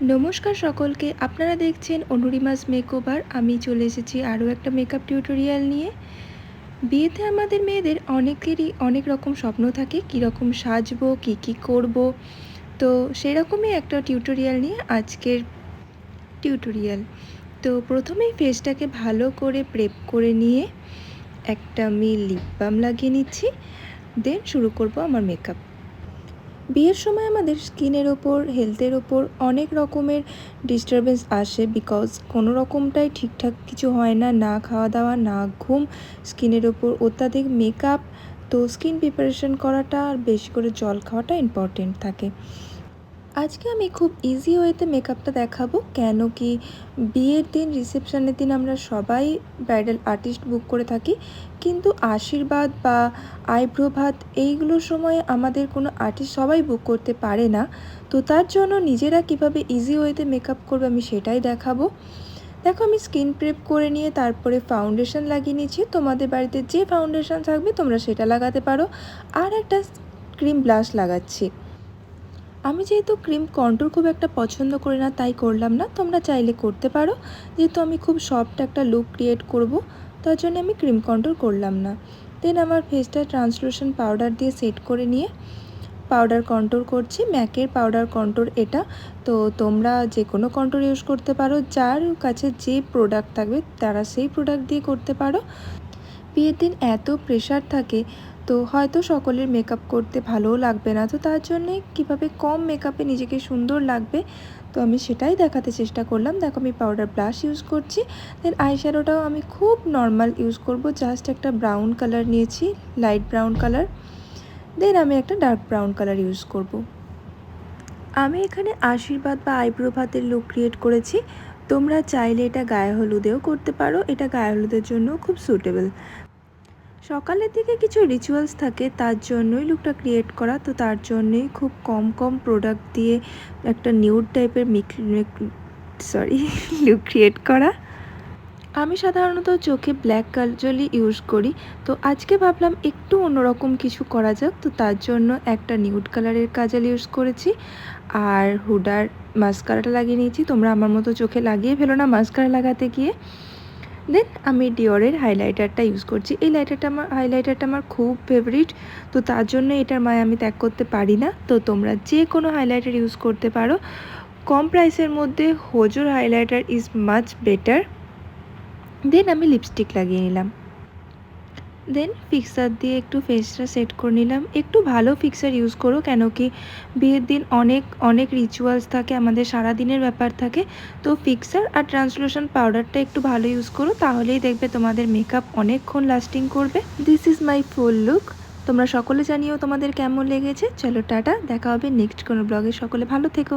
নমস্কার সকলকে, আপনারা দেখছেন অনুরিমাস মেকওভার আমি চলে এসেছি আরও একটা মেকআপ টিউটোরিয়াল নিয়ে। বিয়েতে আমাদের মেয়েদের অনেকেরই অনেক রকম স্বপ্ন থাকে, কীরকম সাজবো, কী কী করব। তো সেরকমই একটা টিউটোরিয়াল নিয়ে আজকের টিউটোরিয়াল তো প্রথমেই ফেসটাকে ভালো করে প্রেপ করে নিয়ে একটা আমি লিপ বাম লাগিয়ে নিচ্ছি দেন শুরু করব আমার মেকআপ বিয়ের সময় আমাদের স্কিনের ওপর, হেলথের ওপর অনেক রকমের ডিস্টারবেন্স আসে বিকজ কোনো রকমটাই ঠিকঠাক কিছু হয় না না খাওয়া দাওয়া না ঘুম, স্কিনের ওপর অত্যাধিক মেকআপ তো স্কিন প্রিপারেশন করাটা আর বেশি করে জল খাওয়াটা ইম্পর্টেন্ট থাকে। আজকে আমি খুব ইজি ওয়েতে মেকআপটা দেখাবো। কেন কি বিয়ের দিন রিসেপশনের দিন আমরা সবাই ব্রাইডাল আর্টিস্ট বুক করে থাকি। কিন্তু আশীর্বাদ বা আইব্রো ভাত এইগুলোর সময় আমাদের কোনো আর্টিস্ট সবাই বুক করতে পারে না। তো তার জন্য নিজেরা কীভাবে ইজি ওয়েতে মেকআপ করবে আমি সেটাই দেখাবো। দেখো আমি স্কিন প্রেপ করে নিয়ে তারপরে ফাউন্ডেশন লাগিয়ে নিয়েছি তোমাদের বাড়িতে যে ফাউন্ডেশন থাকবে তোমরা সেটা লাগাতে পারো। আর একটা ক্রিম ব্লাশ লাগাচ্ছি। আমি যেহেতু ক্রিম কন্ট্রোল খুব একটা পছন্দ করি না, তাই করলাম না। তোমরা চাইলে করতে পারো। যেহেতু আমি খুব সফট একটা লুক ক্রিয়েট করব, তার জন্য আমি ক্রিম কন্ট্রোল করলাম না। দেন আমার ফেসটা ট্রান্সলুশন পাউডার দিয়ে সেট করে নিয়ে পাউডার কন্ট্রোল করছি। ম্যাকের পাউডার কন্ট্রোল এটা। তো তোমরা যে কোনো কন্ট্রোল ইউজ করতে পারো। যার কাছে যে প্রোডাক্ট থাকবে, তারা সেই প্রোডাক্ট দিয়ে করতে পারো। বিয়ের দিন এত প্রেশার থাকে, তো হয়তো সকলের মেকআপ করতে ভালোও লাগবে না। তো তার জন্যে কীভাবে কম মেকআপে নিজেকে সুন্দর লাগবে, তো আমি সেটাই দেখাতে চেষ্টা করলাম। দেখো আমি পাউডার ব্রাশ ইউজ করছি দেন আইশ্যাডোটাও আমি খুব নর্মাল ইউজ করব। জাস্ট একটা ব্রাউন কালার নিয়েছি লাইট ব্রাউন কালার দেন আমি একটা ডার্ক ব্রাউন কালার ইউজ করব। আমি এখানে আশীর্বাদ বা আইব্রো ভাতের লুক ক্রিয়েট করেছি। তোমরা চাইলে এটা গায়ে হলুদেও করতে পারো, এটা গায়ে হলুদের জন্য খুব সুটেবল সকালের দিকে কিছু রিচুয়ালস থাকে, তার জন্যই লুকটা ক্রিয়েট করা, তো তার জন্যই খুব কম কম প্রোডাক্ট দিয়ে একটা নিউড টাইপের মিক সরি লুক ক্রিয়েট করা। আমি সাধারণত চোখে ব্ল্যাক কাজলই ইউজ করি, তো আজকে ভাবলাম একটু অন্যরকম কিছু করা যাক, তো তার জন্য একটা নিউড কালারের কাজল ইউজ করেছি। আর হুডার মাস্কারাটা লাগিয়ে নিয়েছি, তোমরা আমার মতো চোখে লাগিয়ে ফেলো না মাস্কারা লাগাতে গিয়ে। দেন আমি ডিওরের হাইলাইটারটা ইউজ করছি। এই লাইটারটা আমার হাইলাইটারটা আমার খুব ফেভারিট তো তার জন্য এটার মায় আমি ত্যাগ করতে পারি না। তো তোমরা যে কোনো হাইলাইটার ইউজ করতে পারো। কম প্রাইসের মধ্যে হোজোর highlighter is much better then আমি লিপস্টিক লাগিয়ে নিলাম। দেন ফিক্সার দিয়ে একটু ফেসটা সেট করে নিলাম। একটু ভালো ফিক্সার ইউজ করো কেন কি বিয়ের দিন অনেক অনেক রিচুয়ালস থাকে, আমাদের সারা দিনের ব্যাপার থাকে। তো ফিক্সার আর ট্রান্সলুশন পাউডারটা একটু ভালো ইউজ করো, তাহলেই দেখবে তোমাদের মেকআপ অনেকক্ষণ লাস্টিং করবে। This is my full look তোমরা সকলে জানিও তোমাদের কেমন লেগেছে। চলো টাটা, দেখা হবে নেক্সট কোনো ব্লগে সকলে ভালো থেকো।